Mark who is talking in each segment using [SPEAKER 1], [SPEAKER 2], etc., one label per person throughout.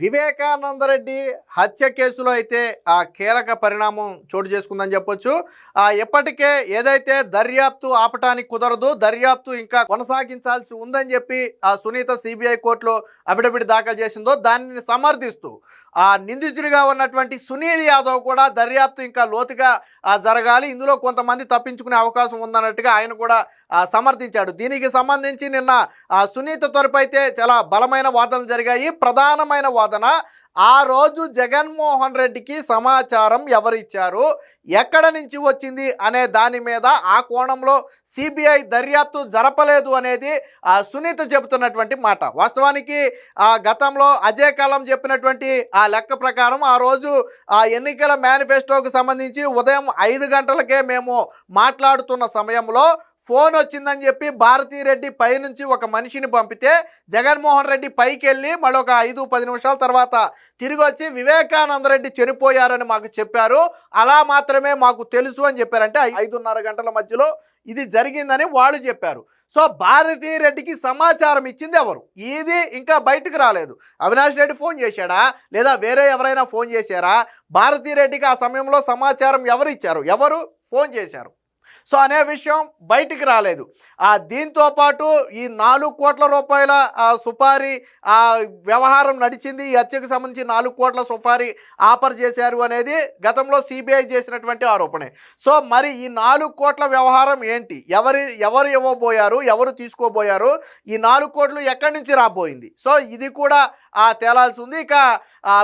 [SPEAKER 1] వివేకానందరెడ్డి హత్య కేసులో అయితే ఆ కీలక పరిణామం చోటు చేసుకుందని చెప్పొచ్చు. ఆ ఎప్పటికే ఏదైతే దర్యాప్తు ఆపటానికి కుదరదు దర్యాప్తు ఇంకా కొనసాగించాల్సి ఉందని చెప్పి ఆ సునీత సిబిఐ కోర్టులో అఫిడవిట్ దాఖలు చేసిందో దానిని సమర్థిస్తూ ఆ నిందితుడిగా ఉన్నటువంటి సునీల్ యాదవ్ కూడా దర్యాప్తు ఇంకా లోతుగా జరగాలి. ఇందులో కొంతమంది తప్పించుకునే అవకాశం ఉందన్నట్టుగా ఆయన కూడా సమర్థించాడు. దీనికి సంబంధించి నిన్న ఆ సునీత తరపు అయితే చాలా బలమైన వాదనలు జరిగాయి. ప్రధానమైన వాదన ఆ రోజు జగన్మోహన్ రెడ్డికి సమాచారం ఎవరిచ్చారు? ఎక్కడ నుంచి వచ్చింది అనే దాని మీద ఆ కోణంలో సిబిఐ దర్యాప్తు జరపలేదు అనేది సునీత చెబుతున్నటువంటి మాట. వాస్తవానికి ఆ గతంలో అజయ్ కాలం చెప్పినటువంటి ఆ లెక్క ప్రకారం ఆ రోజు ఆ ఎన్నికల మేనిఫెస్టోకు సంబంధించి ఉదయం ఐదు గంటలకే మేము మాట్లాడుతున్న సమయంలో ఫోన్ వచ్చిందని చెప్పి భారతీరెడ్డి పైనుంచి ఒక మనిషిని పంపితే జగన్మోహన్ రెడ్డి పైకి వెళ్ళి మరొక ఐదు పది నిమిషాల తర్వాత తిరిగి వచ్చి వివేకానంద రెడ్డి చనిపోయారని మాకు చెప్పారు. అలా మాత్రమే మాకు తెలుసు అని చెప్పారంటే ఐదున్నర గంటల మధ్యలో ఇది జరిగిందని వాళ్ళు చెప్పారు. సో భారతీ రెడ్డికి సమాచారం ఇచ్చింది ఎవరు? ఇది ఇంకా బయటకు రాలేదు. అవినాష్ రెడ్డి ఫోన్ చేశాడా? లేదా వేరే ఎవరైనా ఫోన్ చేశారా? భారతీ రెడ్డికి ఆ సమయంలో సమాచారం ఎవరు ఇచ్చారు? ఎవరు? ఫోన్ చేశారు. సో అనే విషయం బయటికి రాలేదు. ఆ దీంతో పాటు ఈ నాలుగు కోట్ల రూపాయల సుపారీ ఆ వ్యవహారం నడిచింది. ఈ హత్యకు సంబంధించి నాలుగు కోట్ల సుపారీ ఆఫర్ చేశారు అనేది గతంలో సిబిఐ చేసినటువంటి ఆరోపణే. సో మరి ఈ నాలుగు కోట్ల వ్యవహారం ఏంటి? ఎవరి ఎవరు ఇవ్వబోయారు? ఎవరు తీసుకోబోయారు? ఈ నాలుగు కోట్లు ఎక్కడి నుంచి రాబోయింది? సో ఇది కూడా తేలాల్సి ఉంది. ఇక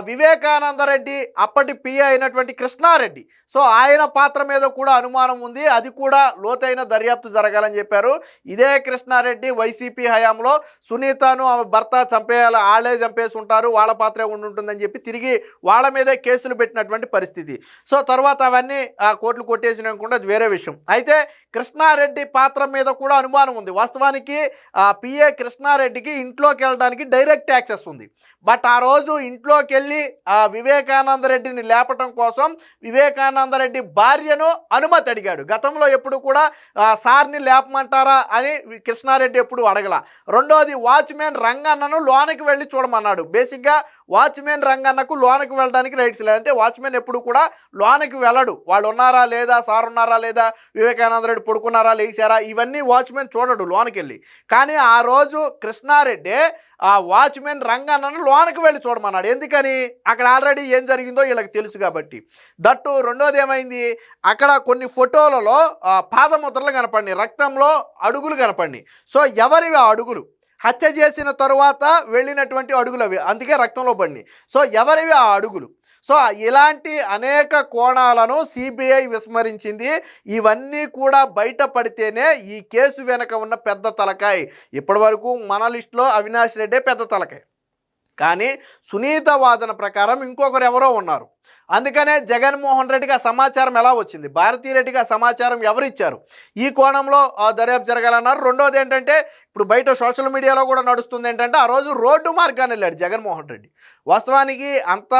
[SPEAKER 1] వివేకానంద రెడ్డి అప్పటి పిఏ అయినటువంటి కృష్ణారెడ్డి. సో ఆయన పాత్ర మీద కూడా అనుమానం ఉంది. అది కూడా లోతైన దర్యాప్తు జరగాలని చెప్పారు. ఇదే కృష్ణారెడ్డి వైసీపీ హయాంలో సునీతను ఆమె భర్త చంపేయాలి వాళ్ళే చంపేసి ఉంటారు వాళ్ళ పాత్రే ఉండి ఉంటుందని చెప్పి తిరిగి వాళ్ళ మీదే కేసులు పెట్టినటువంటి పరిస్థితి. సో తర్వాత అవన్నీ ఆ కోర్టులు కొట్టేసిన కూడా వేరే విషయం. అయితే కృష్ణారెడ్డి పాత్ర మీద కూడా అనుమానం ఉంది. వాస్తవానికి పిఏ కృష్ణారెడ్డికి ఇంట్లోకి వెళ్ళడానికి డైరెక్ట్ యాక్సెస్ ఉంది. బట్ ఆ రోజు ఇంట్లోకి వెళ్ళి ఆ వివేకానంద రెడ్డిని లేపటం కోసం వివేకానంద రెడ్డి భార్యను అనుమతి అడిగాడు. గతంలో ఎప్పుడు కూడా సార్ని లేపమంటారా? అని కృష్ణారెడ్డి ఎప్పుడు అడగల. రెండోది వాచ్మెన్ రంగన్నను లోనికి వెళ్ళి చూడమన్నాడు. బేసిక్గా వాచ్మెన్ రంగన్నకు లోనకు వెళ్ళడానికి రైట్స్ లేదు అంటే వాచ్మెన్ ఎప్పుడు కూడా లోనకి వెళ్ళడు. వాళ్ళు ఉన్నారా లేదా సార్ ఉన్నారా లేదా వివేకానంద రెడ్డి పడుకున్నారా లేచారా ఇవన్నీ వాచ్మెన్ చూడడు లోనకి వెళ్ళి కానీ ఆ రోజు కృష్ణారెడ్డి ఆ వాచ్మెన్ రంగన్నను లోనకి వెళ్ళి చూడమన్నాడు. ఎందుకని? అక్కడ ఆల్రెడీ ఏం జరిగిందో వీళ్ళకి తెలుసు కాబట్టి. దట్టు రెండోది ఏమైంది? అక్కడ కొన్ని ఫోటోలలో పాదముద్రలు కనపడినాయి. రక్తంలో అడుగులు కనపడినాయి. సో ఎవరివి ఆ అడుగులు? హత్య చేసిన తరువాత వెళ్ళినటువంటి అడుగులు అవి అందుకే రక్తంలో పడినాయి. సో ఎవరివి ఆ అడుగులు? సో ఇలాంటి అనేక కోణాలను సిబిఐ విస్మరించింది. ఇవన్నీ కూడా బయటపడితేనే ఈ కేసు వెనక ఉన్న పెద్ద తలకాయ్. ఇప్పటి వరకు మన లిస్టులో అవినాష్ రెడ్డే పెద్ద తలకాయ్. కానీ సునీత వాదన ప్రకారం ఇంకొకరు ఎవరో ఉన్నారు. అందుకనే జగన్మోహన్ రెడ్డికి ఆ సమాచారం ఎలా వచ్చింది? భారతీయ రెడ్డిగా ఆ సమాచారం ఎవరు ఇచ్చారు ఈ కోణంలో ఆ దర్యాప్తు జరగాలన్నారు. రెండోది ఏంటంటే ఇప్పుడు బయట సోషల్ మీడియాలో కూడా నడుస్తుంది ఏంటంటే ఆ రోజు రోడ్డు మార్గాన్ని వెళ్ళాడు జగన్మోహన్ రెడ్డి. వాస్తవానికి అంత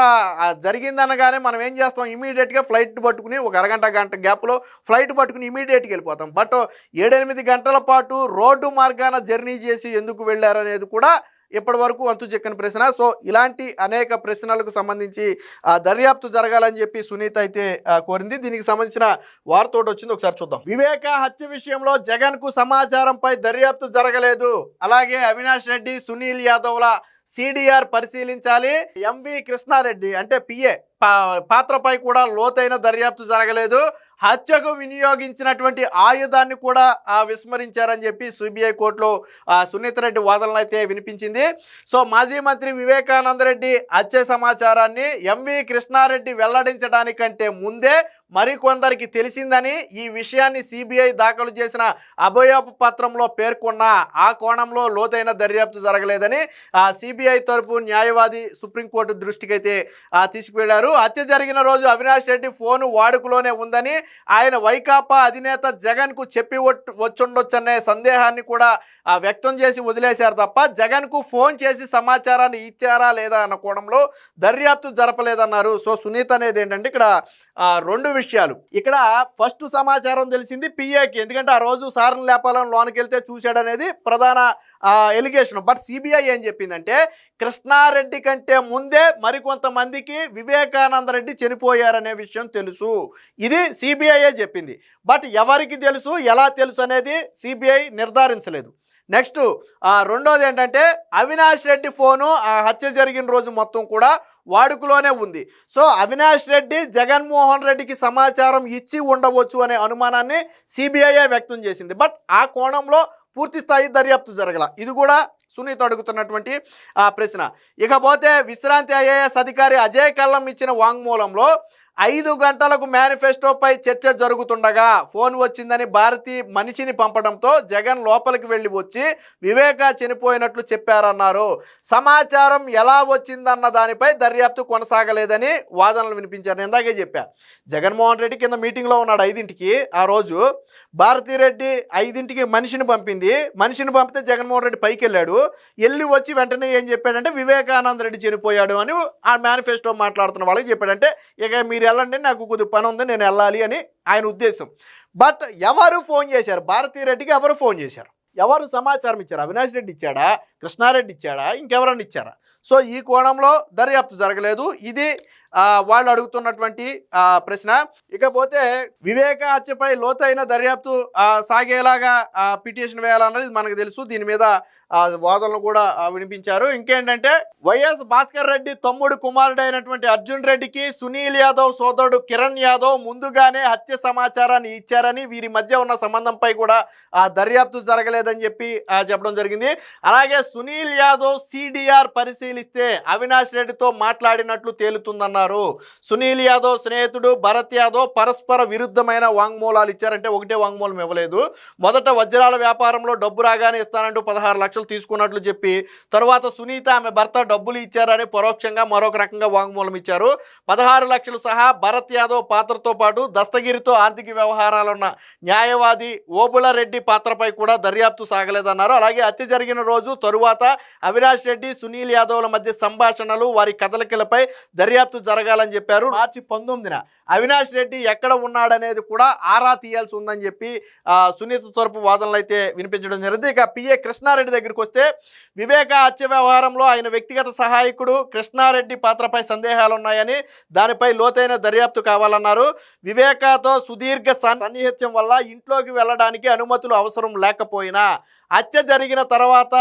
[SPEAKER 1] జరిగిందనగానే మనం ఏం చేస్తాం? ఇమీడియట్గా ఫ్లైట్ పట్టుకుని ఒక అరగంట గంట గ్యాప్లో ఫ్లైట్ పట్టుకుని ఇమీడియట్గా వెళ్ళిపోతాం. బట్ ఏడెనిమిది గంటల పాటు రోడ్డు మార్గాన జర్నీ చేసి ఎందుకు వెళ్ళారనేది కూడా ఇప్పటి వరకు అంతు చెక్కని ప్రశ్న. సో ఇలాంటి అనేక ప్రశ్నలకు సంబంధించి ఆ, దర్యాప్తు జరగాలని చెప్పి సునీత అయితే కోరింది. దీనికి సంబంధించిన వార్తోటి వచ్చింది. ఒకసారి చూద్దాం. వివేక హత్య విషయంలో జగన్కు సమాచారంపై దర్యాప్తు జరగలేదు. అలాగే అవినాష్ రెడ్డి సునీల్ యాదవ్ల సిడిఆర్ పరిశీలించాలి. ఎంవి కృష్ణారెడ్డి అంటే పిఏ పాత్రపై కూడా లోతైన దర్యాప్తు జరగలేదు. హత్యకు వినియోగించినటువంటి ఆయుధాన్ని కూడా విస్మరించారని చెప్పి సిబిఐ కోర్టులో సునీత రెడ్డి వాదనలు అయితే వినిపించింది. సో మాజీ మంత్రి వివేకానంద రెడ్డి హత్య సమాచారాన్ని ఎంవి కృష్ణారెడ్డి వెల్లడించడానికంటే ముందే మరికొందరికి తెలిసిందని ఈ విషయాన్ని సిబిఐ దాఖలు చేసిన అభయపు పత్రంలో పేర్కొన్న ఆ కోణంలో లోతైన దర్యాప్తు జరగలేదని ఆ సిబిఐ తరపు న్యాయవాది సుప్రీంకోర్టు దృష్టికైతే తీసుకువెళ్ళారు. హత్య జరిగిన రోజు అవినాష్ రెడ్డి ఫోను వాడుకలోనే ఉందని ఆయన వైకాపా అధినేత జగన్కు చెప్పి వచ్చుండొచ్చనే సందేహాన్ని కూడా వ్యక్తం చేసి వదిలేశారు తప్ప జగన్కు ఫోన్ చేసి సమాచారాన్ని ఇచ్చారా లేదా అన్న కోణంలో దర్యాప్తు జరపలేదన్నారు. సో సునీత అనేది ఏంటంటే ఇక్కడ రెండు విషయాలు. ఇక్కడ ఫస్ట్ సమాచారం తెలిసింది పిఏకి. ఎందుకంటే ఆ రోజు సార్ని లేపాలని లోనికి వెళ్తే చూశాడనేది ప్రధాన ఎలిగేషన్. బట్ సిబిఐ ఏం చెప్పిందంటే కృష్ణారెడ్డి కంటే ముందే మరికొంతమందికి వివేకానంద రెడ్డి చనిపోయారనే విషయం తెలుసు. ఇది సిబిఐయే చెప్పింది. బట్ ఎవరికి తెలుసు ఎలా తెలుసు అనేది సిబిఐ నిర్ధారించలేదు. నెక్స్ట్ రెండోది ఏంటంటే అవినాష్ రెడ్డి ఫోను ఆ హత్య జరిగిన రోజు మొత్తం కూడా వాడుకలోనే ఉంది. సో అవినాష్ రెడ్డి జగన్మోహన్ రెడ్డికి సమాచారం ఇచ్చి ఉండవచ్చు అనే అనుమానాన్ని సిబిఐఏ వ్యక్తం చేసింది. బట్ ఆ కోణంలో పూర్తి స్థాయి దర్యాప్తు జరగల. ఇది కూడా సునీత అడుగుతున్నటువంటి ఆ ప్రశ్న. ఇకపోతే విశ్రాంతి ఐఏఎస్ అధికారి అజయ్ కల్లం ఇచ్చిన వాంగ్మూలంలో ఐదు గంటలకు మేనిఫెస్టోపై చర్చ జరుగుతుండగా ఫోన్ వచ్చిందని భారతి మనిషిని పంపడంతో జగన్ లోపలికి వెళ్ళి వచ్చి వివేక చనిపోయినట్లు చెప్పారన్నారు. సమాచారం ఎలా వచ్చిందన్న దానిపై దర్యాప్తు కొనసాగలేదని వాదనలు వినిపించారు. నేను ఇందాకే చెప్పా. జగన్మోహన్ రెడ్డి కింద మీటింగ్లో ఉన్నాడు ఐదింటికి. ఆ రోజు భారతిరెడ్డి ఐదింటికి మనిషిని పంపింది. మనిషిని పంపితే జగన్మోహన్ రెడ్డి పైకి వెళ్ళాడు వెళ్ళి వచ్చి వెంటనే ఏం చెప్పాడంటే వివేకానంద రెడ్డి చనిపోయాడు అని ఆ మేనిఫెస్టో మాట్లాడుతున్న వాళ్ళకి చెప్పాడంటే ఇక మీరు వెళ్ళండి నాకు కొద్ది పని ఉంది నేను వెళ్ళాలి అని ఆయన ఉద్దేశం. బట్ ఎవరు ఫోన్ చేశారు? భారతీ రెడ్డికి ఎవరు ఫోన్ చేశారు? ఎవరు సమాచారం ఇచ్చారు? అవినాష్ రెడ్డి ఇచ్చాడా? కృష్ణారెడ్డి ఇచ్చాడా? ఇంకెవరన్నా ఇచ్చారా? సో ఈ కోణంలో దర్యాప్తు జరగలేదు. ఇది వాళ్ళు అడుగుతున్నటువంటి ప్రశ్న. ఇకపోతే వివేక హత్యపై లోతైన దర్యాప్తు సాగేలాగా పిటిషన్ వేయాలన్నది మనకు తెలుసు. దీని మీద ఆ, వాదనలు కూడా వినిపించారు. ఇంకేంటంటే వైఎస్ భాస్కర్ రెడ్డి తమ్ముడు కుమారుడైనటువంటి అర్జున్ రెడ్డికి సునీల్ యాదవ్ సోదరుడు కిరణ్ యాదవ్ ముందుగానే హత్య సమాచారాన్ని ఇచ్చారని వీరి మధ్య ఉన్న సంబంధంపై కూడా ఆ దర్యాప్తు జరగలేదని చెప్పి చెప్పడం జరిగింది. అలాగే సునీల్ యాదవ్ సిడిఆర్ పరిశీలిస్తే అవినాష్ రెడ్డితో మాట్లాడినట్లు తేలుతుందన్నారు. సునీల్ యాదవ్ స్నేహితుడు భరత్ యాదవ్ పరస్పర విరుద్ధమైన వాంగ్మూలాలు ఇచ్చారంటే ఒకటే వాంగ్మూలం ఇవ్వలేదు. మొదట వజ్రాల వ్యాపారంలో డబ్బు రాగానే ఇస్తానంటూ పదహారు లక్షలు తీసుకున్నట్లు చెప్పి తరువాత సునీత ఆమె భర్త డబ్బులు ఇచ్చారని పరోక్షంగా మరొక రకంగా వాంగ్మూలం ఇచ్చారు. పదహారు లక్షలు సహా భరత్ యాదవ్ పాత్రతో పాటు దస్తగిరితో ఆర్థిక వ్యవహారాలున్న న్యాయవాది ఓబుల రెడ్డి పాత్రపై కూడా దర్యాప్తు సాగలేదన్నారు. అలాగే హత్య జరిగిన రోజు తరువాత అవినాష్ రెడ్డి సునీల్ యాదవ్ల మధ్య సంభాషణలు వారి కదలికలపై దర్యాప్తు జరగాలని చెప్పారు. మార్చి పంతొమ్మిదిన అవినాష్ రెడ్డి ఎక్కడ ఉన్నాడనేది కూడా ఆరా తీయాల్సి ఉందని చెప్పి సునీత తరపు వాదనలు అయితే వినిపించడం జరిగింది. ఇక పిఏ కృష్ణారెడ్డి దగ్గరికి వస్తే వివేక హత్య వ్యవహారంలో ఆయన వ్యక్తిగత సహాయకుడు కృష్ణారెడ్డి పాత్రపై సందేహాలు ఉన్నాయని దానిపై లోతైన దర్యాప్తు కావాలన్నారు. వివేకతో సుదీర్ఘ సన్నిహిత్యం వల్ల ఇంట్లోకి వెళ్ళడానికి అనుమతులు అవసరం లేకపోయినా హత్య జరిగిన తర్వాత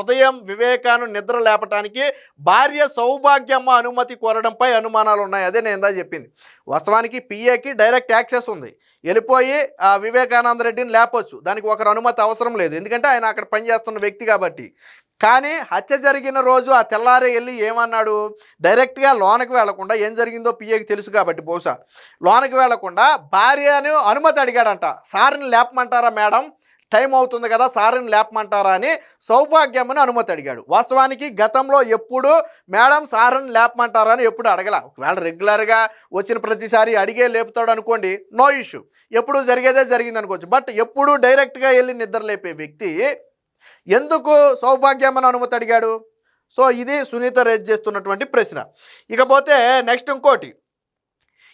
[SPEAKER 1] ఉదయం వివేకాను నిద్ర లేపటానికి భార్య సౌభాగ్యమ్మ అనుమతి కోరడంపై అనుమానాలు ఉన్నాయి అదే నేను ఇందా చెప్పింది. వాస్తవానికి పిఏకి డైరెక్ట్ యాక్సెస్ ఉంది. వెళ్ళిపోయి ఆ వివేకానంద రెడ్డిని లేపొచ్చు. దానికి ఒకరు అనుమతి అవసరం లేదు. ఎందుకంటే ఆయన అక్కడ పనిచేస్తున్న వ్యక్తి కాబట్టి. కానీ హత్య జరిగిన రోజు ఆ తెల్లారే వెళ్ళి ఏమన్నాడు? డైరెక్ట్గా లోనకి వెళ్ళకుండా ఏం జరిగిందో పిఏకి తెలుసు కాబట్టి బహుశా. లోనకి వెళ్ళకుండా భార్యను అనుమతి అడిగాడంట. సార్ని లేపమంటారా మేడం? టైం అవుతుంది కదా సార్ని లేపమంటారా అని సౌభాగ్యమని అనుమతి అడిగాడు. వాస్తవానికి గతంలో ఎప్పుడు మేడం సార్ని లేపమంటారా అని ఎప్పుడు అడగల. ఒకవేళ రెగ్యులర్గా వచ్చిన ప్రతిసారి అడిగే లేపుతాడు అనుకోండి నో ఇష్యూ. ఎప్పుడు జరిగేదే జరిగింది అనుకోవచ్చు. బట్ ఎప్పుడు డైరెక్ట్గా వెళ్ళి నిద్ర లేపే వ్యక్తి ఎందుకు సౌభాగ్యమని అనుమతి అడిగాడు? సో ఇది సునీత రేజ్ చేస్తున్నటువంటి ప్రశ్న. ఇకపోతే నెక్స్ట్ ఇంకోటి.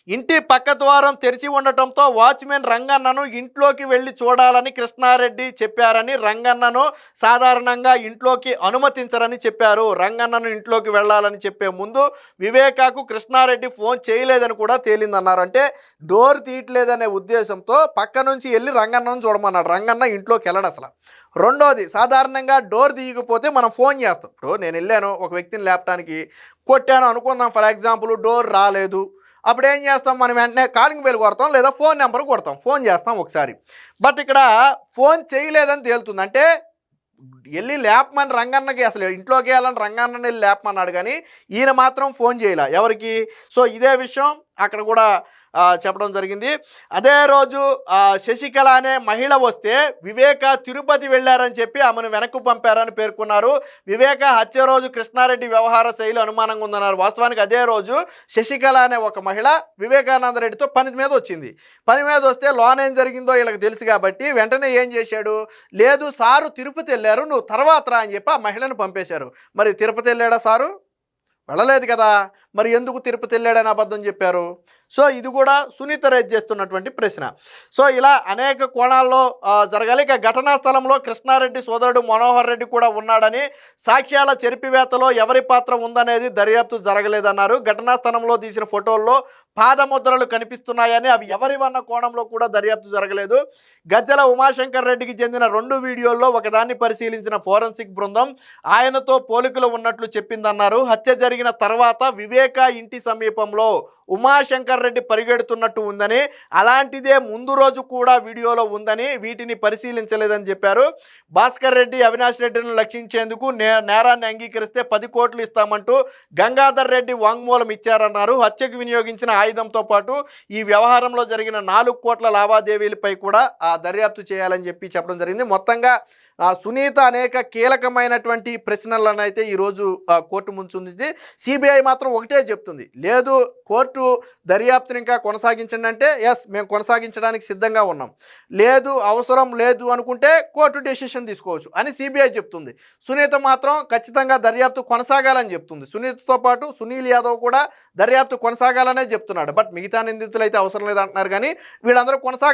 [SPEAKER 1] ఇంటి పక్క ద్వారం తెరిచి ఉండటంతో వాచ్మెన్ రంగన్నను ఇంట్లోకి వెళ్ళి చూడాలని కృష్ణారెడ్డి చెప్పారని రంగన్నను సాధారణంగా ఇంట్లోకి అనుమతించరని చెప్పారు. రంగన్నను ఇంట్లోకి వెళ్ళాలని చెప్పే ముందు వివేకాకు కృష్ణారెడ్డి ఫోన్ చేయలేదని కూడా తేలిందన్నారు. అంటే డోర్ తీయట్లేదనే ఉద్దేశంతో పక్క నుంచి వెళ్ళి రంగన్నను చూడమన్నాడు. రంగన్న ఇంట్లోకి వెళ్ళడు అసలు. రెండోది సాధారణంగా డోర్ తీయకపోతే మనం ఫోన్ చేస్తాం. ఇప్పుడు నేను వెళ్ళాను ఒక వ్యక్తిని లేపటానికి కొట్టాను అనుకుందాం. ఫర్ ఎగ్జాంపుల్ డోర్ రాలేదు. అప్పుడు ఏం చేస్తాం? మనం వెంటనే కాలింగ్ బెల్ కొడతాం లేదా ఫోన్ నెంబర్ కొడతాం. ఫోన్ చేస్తాం ఒకసారి. బట్ ఇక్కడ ఫోన్ చేయలేదని తేలుతుంది. అంటే వెళ్ళి లేపమని రంగన్నకి అసలు ఇంట్లోకి వెళ్ళాలని రంగన్నని వెళ్ళి లేపమన్నాడు కానీ ఈయన మాత్రం ఫోన్ చేయలే. ఎవరికి? సో ఇదే విషయం. అక్కడ కూడా చెప్పడం జరిగింది. అదే రోజు శశికళ అనే మహిళ వస్తే వివేక తిరుపతి వెళ్ళారని చెప్పి ఆమెను వెనక్కు పంపారని పేర్కొన్నారు. వివేక హత్య రోజు కృష్ణారెడ్డి వ్యవహార శైలి అనుమానంగా ఉందన్నారు. వాస్తవానికి అదే రోజు శశికళ అనే ఒక మహిళ వివేకానంద రెడ్డితో పని మీద వచ్చింది. పని మీద వస్తే లోన్ ఏం జరిగిందో వీళ్ళకి తెలుసు కాబట్టి వెంటనే ఏం చేశాడు? లేదు సారు తిరుపతి వెళ్ళారు నువ్వు తర్వాత రా అని చెప్పి ఆ మహిళను పంపేశారు. మరి తిరుపతి వెళ్ళాడా సారు? వెళ్ళలేదు కదా. మరి ఎందుకు తిరుపతి వెళ్ళాడని అబద్ధం చెప్పారు? సో ఇది కూడా సునీత రేజ్ చేస్తున్నటువంటి ప్రశ్న. సో ఇలా అనేక కోణాల్లో జరగాలి. ఇక ఘటనా స్థలంలో కృష్ణారెడ్డి సోదరుడు మనోహర్ రెడ్డి కూడా ఉన్నాడని సాక్ష్యాల చెరిపివేతలో ఎవరి పాత్ర ఉందనేది దర్యాప్తు జరగలేదన్నారు. ఘటనా స్థలంలో తీసిన ఫోటోల్లో పాదముద్రలు కనిపిస్తున్నాయని అవి ఎవరివన్న కోణంలో కూడా దర్యాప్తు జరగలేదు. గజ్జల ఉమాశంకర్ రెడ్డికి చెందిన రెండు వీడియోల్లో ఒకదాన్ని పరిశీలించిన ఫోరెన్సిక్ బృందం ఆయనతో పోలికలు ఉన్నట్లు చెప్పిందన్నారు. హత్య జరిగిన తర్వాత వివేక ఇంటి సమీపంలో ఉమాశంకర్ రెడ్డి పరిగెడుతున్నట్టు ఉందని అలాంటిదే ముందు రోజు కూడా వీడియోలో ఉందని వీటిని పరిశీలించలేదని చెప్పారు. భాస్కర్ రెడ్డి అవినాష్ రెడ్డిని లక్షించేందుకు నే నేరాన్ని అంగీకరిస్తే పది కోట్లు ఇస్తామంటూ గంగాధర్ రెడ్డి వాంగ్మూలం ఇచ్చారన్నారు. హత్యకు వినియోగించిన ఆయుధంతో పాటు ఈ వ్యవహారంలో జరిగిన నాలుగు కోట్ల లావాదేవీలపై కూడా ఆ దర్యాప్తు చేయాలని చెప్పి చెప్పడం జరిగింది. మొత్తంగా ఆ సునీత అనేక కీలకమైనటువంటి ప్రశ్నలను అయితే ఈరోజు కోర్టు ముంచుంది. సిబిఐ మాత్రం ఒకటే చెప్తుంది. లేదు కోర్టు దర్యాప్తుని ఇంకా కొనసాగించండి అంటే ఎస్ మేము కొనసాగించడానికి సిద్ధంగా ఉన్నాం. లేదు అవసరం లేదు అనుకుంటే కోర్టు డెసిషన్ తీసుకోవచ్చు అని సిబిఐ చెప్తుంది. సునీత మాత్రం ఖచ్చితంగా దర్యాప్తు కొనసాగాలని చెప్తుంది. సునీతతో పాటు సునీల్ యాదవ్ కూడా దర్యాప్తు కొనసాగాలనే చెప్తున్నాడు. బట్ మిగతా నిందితులు అయితే అవసరం లేదంటున్నారు కానీ వీళ్ళందరూ కొనసాగ